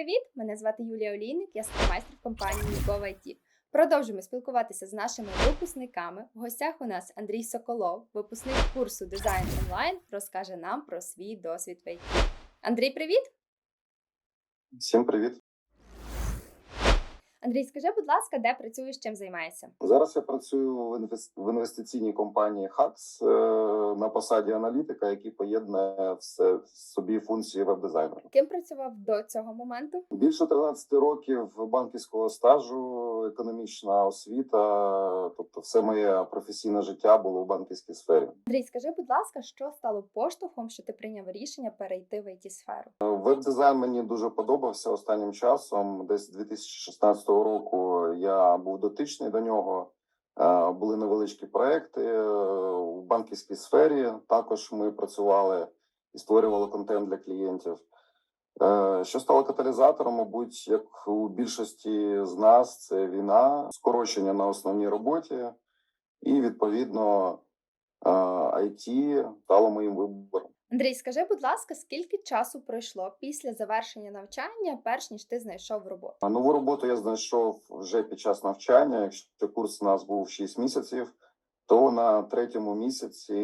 привіт! Мене звати Юлія Олійник, я майстер в компанії Gov IT. Продовжуємо спілкуватися з нашими випускниками. В гостях у нас Андрій Соколов, випускник курсу дизайн онлайн, розкаже нам про свій досвід в IT. Андрій, привіт! Всім привіт. Андрій, скажи, будь ласка, де працюєш, чим займаєшся? Зараз я працюю в інвес- інвестиційній компанії е, на посаді аналітика, який поєднує все в собі функції веб-дизайнера. Ким працював до цього моменту? Більше 13 років банківського стажу, економічна освіта, тобто все моє професійне життя було в банківській сфері. Андрій, скажи, будь ласка, що стало поштовхом, що ти прийняв рішення перейти в it сферу? Веб-дизайн мені дуже подобався останнім часом. Десь з 2016 року я був дотичний до нього. Е, Були невеличкі проекти е, у банківській сфері. Також ми працювали і створювали контент для клієнтів. Е, Що стало каталізатором, мабуть, як у більшості з нас, це війна, скорочення на основній роботі, і відповідно IT стало моїм вибором. Андрій, скажи, будь ласка, скільки часу пройшло після завершення навчання, перш ніж ти знайшов роботу? Нову роботу я знайшов вже під час навчання. Якщо курс у нас був 6 місяців, то на третьому місяці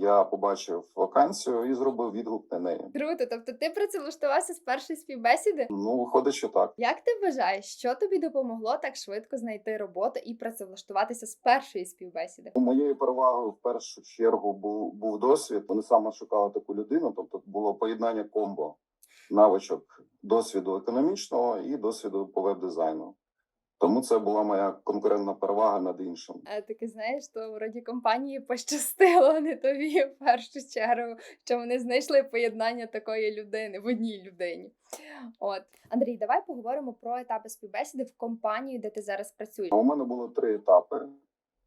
я побачив вакансію і зробив відгук на неї. Круто, тобто ти працевлаштувався з першої співбесіди? Ну, виходить, що так. Як ти вважаєш, що тобі допомогло так швидко знайти роботу і працевлаштуватися з першої співбесіди? Моєю перевагою в першу чергу був, був досвід. Вони саме шукали таку людину, тобто було поєднання комбо навичок досвіду економічного і досвіду по веб-дизайну. Тому це була моя конкурентна перевага над іншим. А таки знаєш, то вроді компанії пощастило, не тобі в першу чергу, що вони знайшли поєднання такої людини в одній людині. От Андрій, давай поговоримо про етапи співбесіди в компанії, де ти зараз працюєш. У мене було три етапи.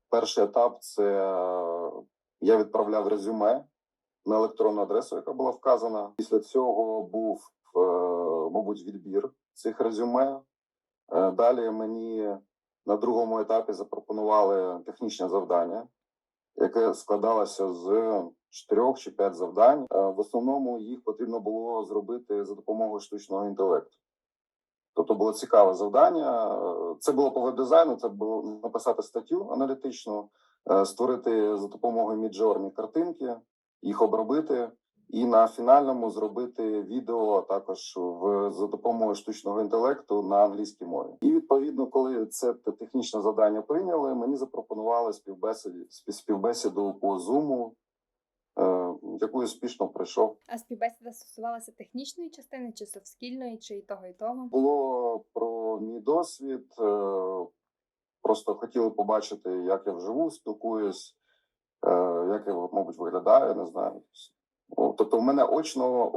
Перший етап це е, я відправляв резюме на електронну адресу, яка була вказана. Після цього був, е, мабуть, відбір цих резюме. Е, Далі мені на другому етапі запропонували технічне завдання, яке складалося з чотирьох чи п'ять завдань. Е, В основному їх потрібно було зробити за допомогою штучного інтелекту. Тобто було цікаве завдання. Е, Це було по веб-дизайну, це було написати статтю аналітичну, створити за допомогою Midjourney картинки, їх обробити, і на фінальному зробити відео також в за допомогою штучного інтелекту на англійській мові. І відповідно, коли це технічне завдання прийняли, мені запропонували співбесіду співбесіду по Zoom, е, яку я успішно пройшов. А співбесіда стосувалася технічної частини, чи софтскільної, чи і того, і того. було про мій досвід. е, Просто хотіли побачити, як я вживу спілкуюсь, е, як я, мабуть, виглядаю, не знаю. Тобто, в мене очно,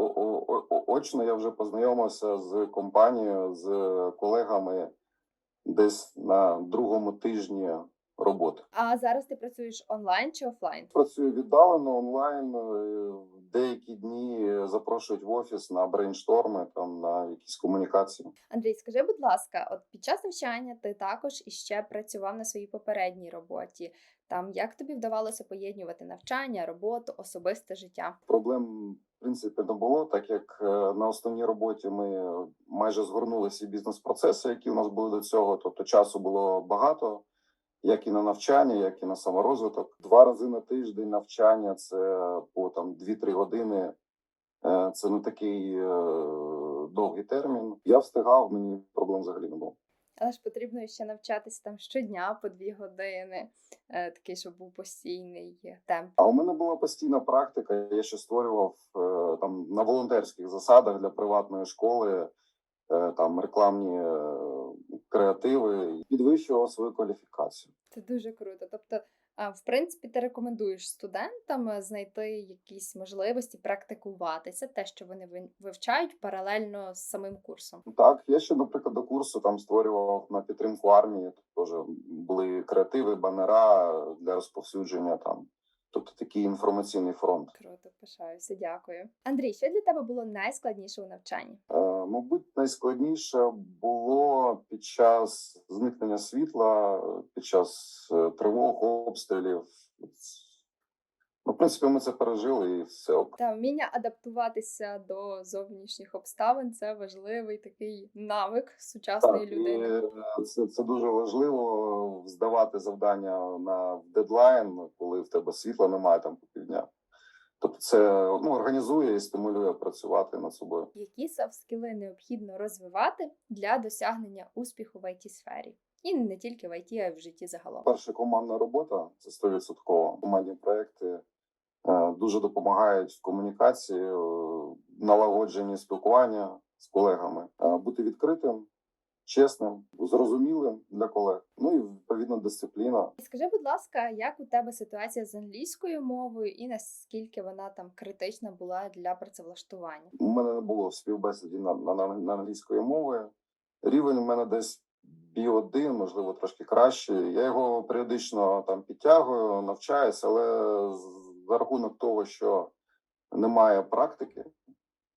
очно я вже познайомився з компанією, з колегами десь на другому тижні роботи. А зараз ти працюєш онлайн чи офлайн? Працюю віддалено онлайн. е, Деякі дні запрошують в офіс на брейншторми, там на якісь комунікації. Андрій, скажи, будь ласка, от під час навчання ти також іще працював на своїй попередній роботі. Там як тобі вдавалося поєднувати навчання, роботу, особисте життя? Проблем в принципі не було, так як е, на основній роботі ми майже згорнули всі бізнес-процеси, які у нас були до цього. Тобто часу було багато, як і на навчання, як і на саморозвиток. Два рази на тиждень навчання це по там 2-3 години. Е, Це не такий е, довгий термін. Я встигав, мені проблем взагалі не було. Але ж потрібно ще навчатися там щодня по дві години, е, такий, щоб був постійний темп. А у мене була постійна практика. Я ще створював там на волонтерських засадах для приватної школи там рекламні креативи, підвищував свою кваліфікацію. Це дуже круто. Тобто, в принципі, ти рекомендуєш студентам е, знайти якісь можливості практикуватися, те, що вони вивчають паралельно з самим курсом. Так, я ще, наприклад, до курсу там створював на підтримку армії. Теж були креативи, банера для розповсюдження там. Тобто такий інформаційний фронт. Пишаюся, дякую. Андрій, що для тебе було найскладніше у навчанні? Е, Мабуть, найскладніше було під час зникнення світла, під час е, тривог, обстрілів. Ну, в принципі, ми це пережили і все. Та вміння адаптуватися до зовнішніх обставин це важливий такий навик сучасної Так, людини. е, це, це дуже важливо здавати завдання на дедлайн, коли в тебе світла немає там це ну, організує і стимулює працювати над собою. Які софт-скіли необхідно розвивати для досягнення успіху в it сфері і не тільки в IT, а й в житті загалом. Перша командна робота це 100%. Командні проекти е, дуже допомагають в комунікації, е, налагодженні спілкування з колегами, Е, бути відкритим, чесним, зрозумілим для колег. Ну і відповідно дисципліна. Скажи, будь ласка, як у тебе ситуація з англійською мовою і наскільки вона там критична була для працевлаштування? У мене не було співбесіді на, на, на, на англійської мови. Рівень у мене десь B1, можливо, трошки краще. Я його періодично там підтягую, навчаюся, але за рахунок того, що немає практики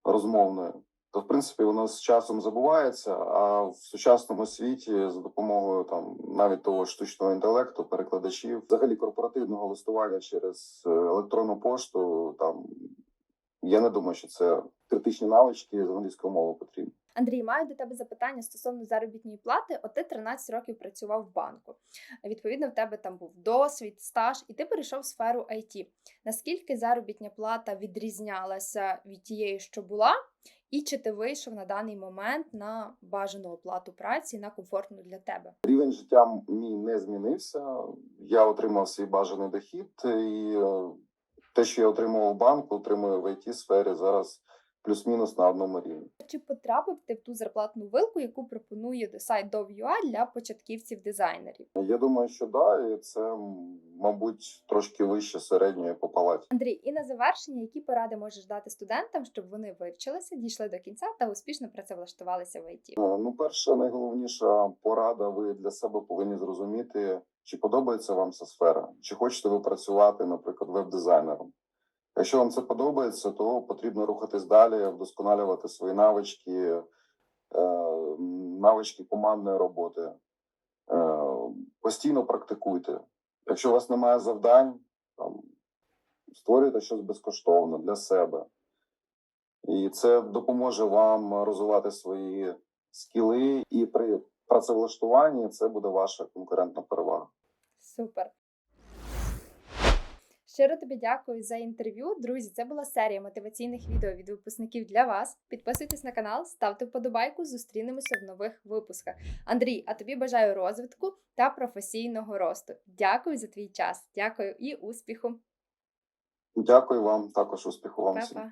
розмовної, то в принципі воно з часом забувається. А в сучасному світі за допомогою там навіть того штучного інтелекту, перекладачів, взагалі корпоративного листування через е, електронну пошту, там я не думаю, що це критичні навички з англійської мови потрібні. Андрій, маю до тебе запитання стосовно заробітної плати. От ти 13 років працював в банку. Відповідно, в тебе там був досвід, стаж, і ти перейшов в сферу IT. Наскільки заробітня плата відрізнялася від тієї, що була, і чи ти вийшов на даний момент на бажану оплату праці на комфортну для тебе? Рівень життя мій не змінився. Я отримав свій бажаний дохід, і е, те, що я отримував в банку, отримую в it сфері зараз плюс-мінус на одному рівні. Чи потрапив ти в ту зарплатну вилку, яку пропонує сайт Dove.ua для початківців-дизайнерів? Я думаю, що да, і це, мабуть, трошки вище середньої по палаті. Андрій, і на завершення, які поради можеш дати студентам, щоб вони вивчилися, дійшли до кінця та успішно працевлаштувалися в ІТ? Е, Ну, перша найголовніша порада, ви для себе повинні зрозуміти, чи подобається вам ця сфера, чи хочете ви працювати, наприклад, веб-дизайнером. Якщо вам це подобається, то потрібно рухатись далі, вдосконалювати свої навички, е, навички командної роботи. Е, Постійно практикуйте. Якщо у вас немає завдань, там, створюйте щось безкоштовно для себе. І це допоможе вам розвивати свої скіли, і при працевлаштуванні це буде ваша конкурентна перевага. Супер. Щиро тобі дякую за інтерв'ю. Друзі, це була серія мотиваційних відео від випускників для вас. Підписуйтесь на канал, ставте вподобайку, зустрінемося в нових випусках. Андрій, а тобі бажаю розвитку та професійного росту. Дякую за твій час. Дякую і успіху. Дякую вам також успіху вам всім.